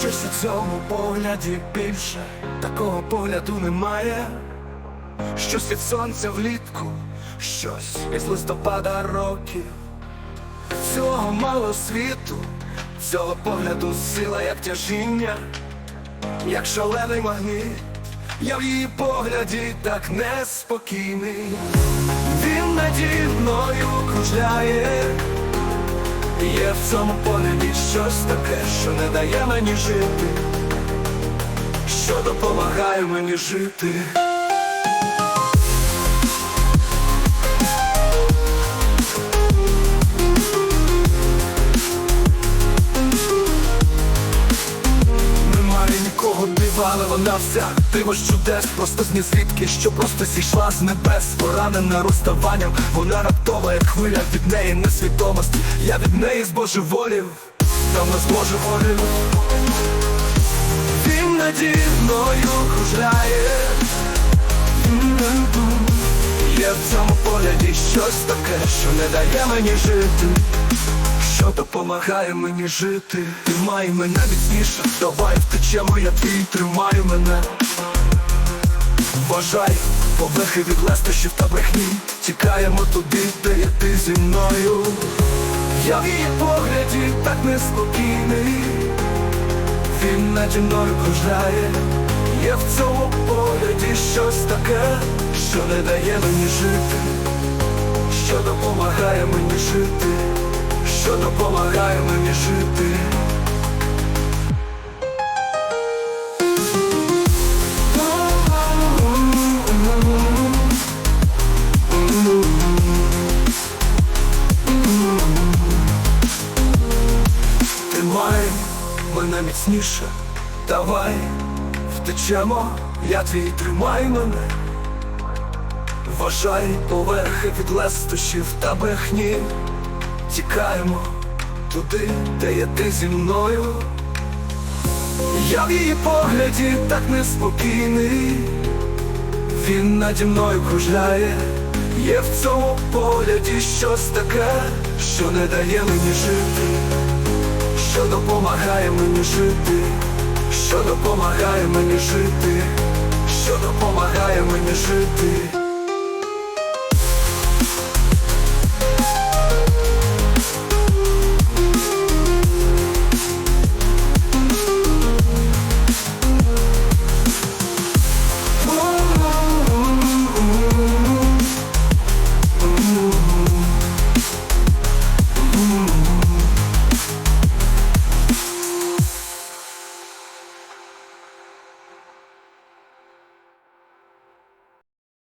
Щось у цьому погляді більше, такого погляду немає. Щось від сонця влітку, щось із листопада років. Цього мало світу, цього погляду сила, як тяжіння, як шалений магніт. Я в її погляді так неспокійний. Він наді мною кружляє. Є в цьому погляді щось таке, що не дає мені жити, що допомагає мені жити. Але вона вся диво чудес, просто з звідки, що просто зійшла з небес, поранена розставанням, вона раптова, як хвиля від неї несвідомості, я від неї збожеволів, давно збожеволів. Він наді мною кружляє. Є в цьому погляді щось таке, що не дає мені жити що допомагає мені жити? Тримай мене міцніше, давай втечемо, я твій, тримай мене. Вважай, поверхи від лестощів та брехні. Тікаємо туди, де є ти зі мною. Я в її погляді так неспокійний. Він наді мною кружляє. Є в цьому погляді щось таке, що не дає мені жити. Що допомагає мені жити, що допомагає мені жити. Тримай мене міцніше, давай втечемо, я твій тримай мене. Вважай поверхи від лестощів та брехні Тікаємо туди, де є ти зі мною. Я в її погляді так неспокійний. Він наді мною кружляє. Є в цьому погляді щось таке, що не дає мені жити, що допомагає мені жити, що допомагає мені жити, що допомагає мені жити.